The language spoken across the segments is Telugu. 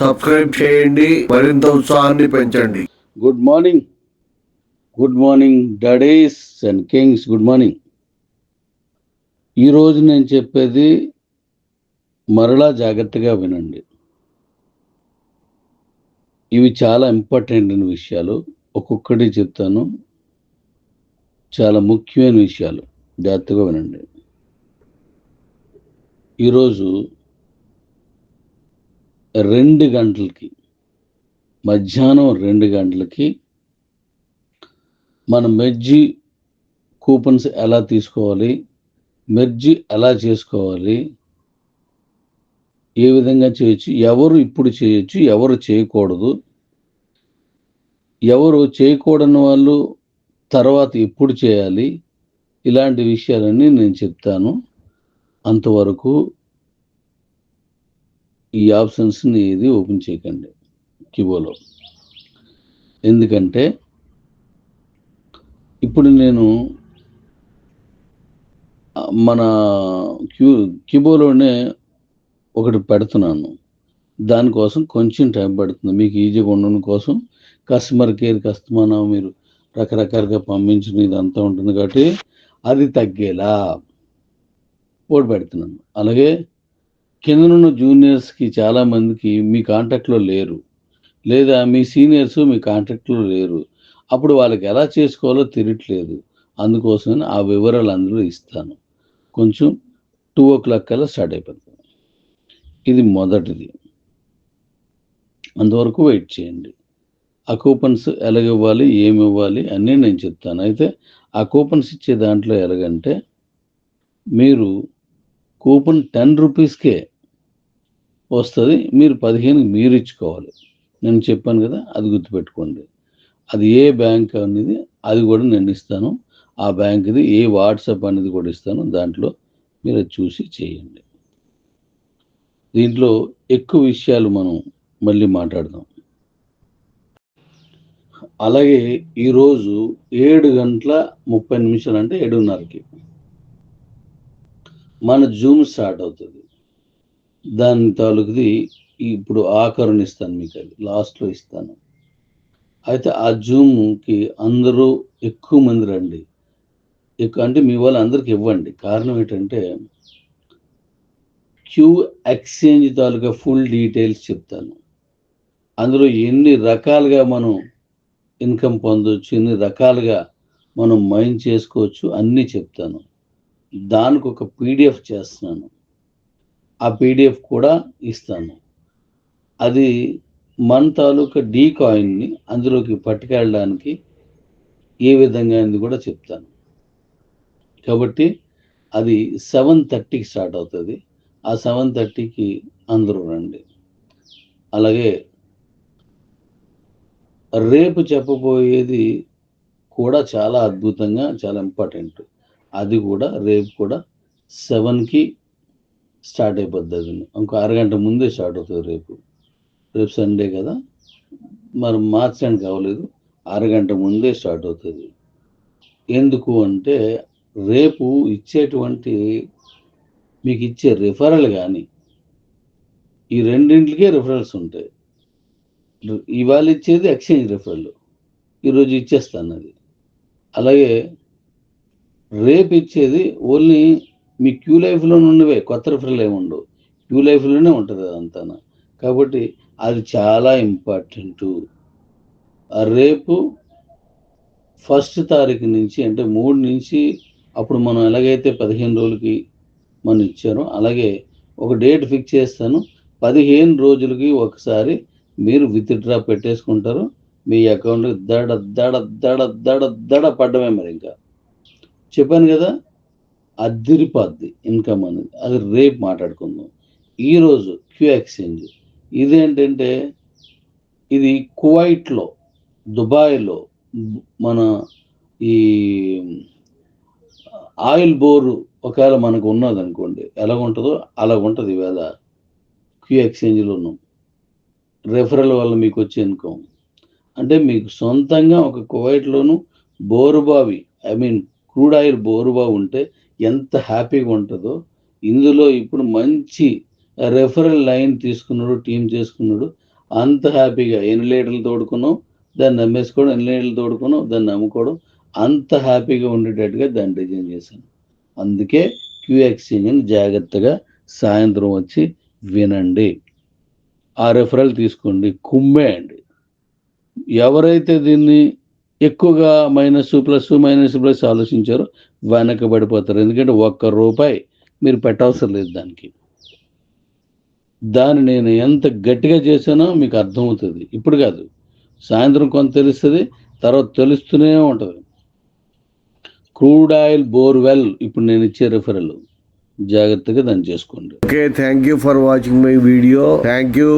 సబ్స్క్రైబ్ చేయండి మరింత ఉత్సాహాన్ని పెంచండి. Good morning good morning daddies and kings good morning ఈరోజు నేను చెప్పేది మరలా జాగ్రత్తగా వినండి. ఇవి చాలా ఇంపార్టెంట్ అయిన విషయాలు. ఒక్కొక్కటి చెప్తాను. చాలా ముఖ్యమైన విషయాలు. జాగ్రత్తగా వినండి. ఈరోజు రెండు గంటలకి మధ్యాహ్నం రెండు గంటలకి మన మెర్జీ కూపన్స్ ఎలా తీసుకోవాలి మెర్జీ ఎలా చేసుకోవాలి ఏ విధంగా చేయొచ్చు ఎవరు ఇప్పుడు చేయొచ్చు ఎవరు చేయకూడదు ఎవరు చేయకూడని వాళ్ళు తర్వాత ఎప్పుడు చేయాలి ఇలాంటి విషయాలన్నీ నేను చెప్తాను. అంతవరకు ఈ ఆప్షన్స్ని ఇది ఓపెన్ చేయకండి కిబోలో ఎందుకంటే ఇప్పుడు నేను మన క్యూ క్యూబోలోనే ఒకటి పెడుతున్నాను. దానికోసం కొంచెం టైం పడుతుంది. మీకు ఈజీగా ఉండడం కోసం కస్టమర్ కేర్ కస్టమర్ మీరు రకరకాలుగా పంపించిన ఇదంతా ఉంటుంది కాబట్టి అది తగ్గేలా. ఓడి పెడుతున్నాను. అలాగే కిందనున్న జూనియర్స్కి చాలామందికి మీ కాంటాక్ట్లో లేరు. లేదా మీ సీనియర్స్ మీ కాంటాక్ట్లో లేరు. అప్పుడు వాళ్ళకి ఎలా చేసుకోవాలో తెలియట్లేదు. అందుకోసం ఆ వివరాలు అందులో ఇస్తాను. కొంచెం టూ ఓ క్లాక్ కల్లా స్టార్ట్ అయిపోతుంది. ఇది మొదటిది. అంతవరకు వెయిట్ చేయండి. ఆ కూపన్స్ ఎలాగ ఇవ్వాలి ఏమి ఇవ్వాలి అన్నీ నేను చెప్తాను. అయితే ఆ కూపన్స్ ఇచ్చే దాంట్లో ఎలాగంటే మీరు కూపన్ టెన్ రూపీస్కే వస్తుంది. మీరు పదిహేను మీరు ఇచ్చుకోవాలి. నేను చెప్పాను కదా అది గుర్తుపెట్టుకోండి. అది ఏ బ్యాంక్ అనేది అది కూడా నేను ఇస్తాను. ఆ బ్యాంక్ది ఏ వాట్సాప్ అనేది కూడా ఇస్తాను. దాంట్లో మీరు చూసి చేయండి. దీంట్లో ఎక్కువ విషయాలు మనం మళ్ళీ మాట్లాడదాం. అలాగే ఈరోజు ఏడు గంటల ముప్పై నిమిషాలు అంటే ఏడున్నరకి. మన జూమ్ స్టార్ట్ అవుతుంది. దాని తాలూకుది ఇప్పుడు ఆఖరుని ఇస్తాను మీకు అది లాస్ట్లో ఇస్తాను. అయితే ఆ జూమ్కి అందరూ ఎక్కువ మంది రండి. ఎక్కువ అంటే మీ వాళ్ళు అందరికి ఇవ్వండి. కారణం ఏంటంటే క్యూ ఎక్స్చేంజ్ తాలూకా ఫుల్ డీటెయిల్స్ చెప్తాను. అందులో ఎన్ని రకాలుగా మనం ఇన్కమ్ పొందవచ్చు ఎన్ని రకాలుగా మనం మైండ్ చేసుకోవచ్చు అన్నీ చెప్తాను. దానికి ఒక పీడిఎఫ్ చేస్తున్నాను. ఆ పీడిఎఫ్ కూడా ఇస్తాను. అది మన తాలూకా డీ కాయిన్ని అందులోకి పట్టుకెళ్ళడానికి ఏ విధంగా అనేది కూడా చెప్తాను. కాబట్టి అది సెవెన్ థర్టీకి స్టార్ట్ అవుతుంది. ఆ సెవెన్ థర్టీకి అందరూ రండి. అలాగే రేపు చెప్పబోయేది కూడా చాలా అద్భుతంగా చాలా ఇంపార్టెంట్. అది కూడా రేపు కూడా సెవెన్కి స్టార్ట్ అయిపోద్ది అది. ఇంకో అరగంట ముందే స్టార్ట్ అవుతుంది రేపు. రేపు సండే కదా. మరి మార్చడానికి అవ్వలేదు అరగంట ముందే స్టార్ట్ అవుతుంది. ఎందుకు అంటే రేపు ఇచ్చేటువంటి మీకు ఇచ్చే రిఫరల్ కానీ ఈ రెండింటికే రిఫరల్స్ ఉంటాయి. ఇవాళ ఇచ్చేది ఎక్స్చేంజ్ రిఫరల్ ఈరోజు ఇచ్చేస్తాను అది. అలాగే రేపు ఇచ్చేది ఓన్లీ మీ క్యూ లైఫ్లో ఉన్నవే కొత్త రిఫరల్ ఏమి ఉండవు. క్యూ లైఫ్లోనే ఉంటుంది అదంతా కాబట్టి అది చాలా ఇంపార్టెంట్. రేపు ఫస్ట్ తారీఖు నుంచి అంటే మూడు నుంచి అప్పుడు మనం ఎలాగైతే పదిహేను రోజులకి మనం ఇచ్చారో అలాగే ఒక డేట్ ఫిక్స్ చేస్తాను. పదిహేను రోజులకి ఒకసారి మీరు విత్డ్రా పెట్టేసుకుంటారు. మీ అకౌంట్కి దడ దడ దడ దడ దడ పడ్డమే మరి ఇంకా. చెప్పాను కదా అద్దిరిపోద్ది ఇన్కమ్ అనేది. అది రేపు మాట్లాడుకుందాం. ఈరోజు క్యూ ఎక్స్చేంజ్ ఇదేంటంటే ఇది కువైట్లో దుబాయ్లో మన ఈ ఆయిల్ బోరు ఒకవేళ మనకు ఉన్నదనుకోండి ఎలా ఉంటుందో అలా ఉంటుంది వేళ క్యూ ఎక్స్చేంజ్లో ఉన్నాం. రెఫరల్ వల్ల మీకు వచ్చే ఇన్కమ్ అంటే మీకు సొంతంగా ఒక కువైట్లోను బోరుబావి ఐ మీన్ క్రూడ్ ఆయిల్ బోరుబా ఉంటే ఎంత హ్యాపీగా ఉంటుందో. ఇందులో ఇప్పుడు మంచి రెఫరల్ లైన్ తీసుకున్నాడు టీం చేసుకున్నాడు. అంత హ్యాపీగా ఎన్ని లీటర్లు తోడుకున్నాం దాన్ని అమ్మేసుకోవడం ఎన్ని లీటర్లు తోడుకున్నాం దాన్ని అమ్ముకోవడం అంత హ్యాపీగా ఉండేటట్టుగా దాన్ని డిజైన్ చేశాను. అందుకే క్యూ ఎక్స్చేంజ్ని జాగ్రత్తగా సాయంత్రం వచ్చి వినండి. ఆ రెఫరల్ తీసుకోండి. కుమ్మేయండి ఎవరైతే దీన్ని ఎక్కువగా మైనస్ ప్లస్ మైనస్ ప్లస్ ఆలోచించారో వెనకబడిపోతారు ఎందుకంటే ఒక్క రూపాయి మీరు పెట్టవసరం లేదు దానికి. దాన్ని నేను ఎంత గట్టిగా చేశానో మీకు అర్థమవుతుంది. ఇప్పుడు కాదు. సాయంత్రం కొంత తెలుస్తుంది తర్వాత తెలుస్తూనే ఉంటుంది. క్రూడ్ ఆయిల్ బోర్వెల్ ఇప్పుడు నేను ఇచ్చే రిఫరల్ జాగ్రత్తగా దాన్ని చేసుకోండి. Okay thank you for watching my video thank you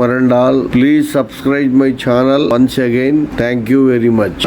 one and all please subscribe my channel once again thank you very much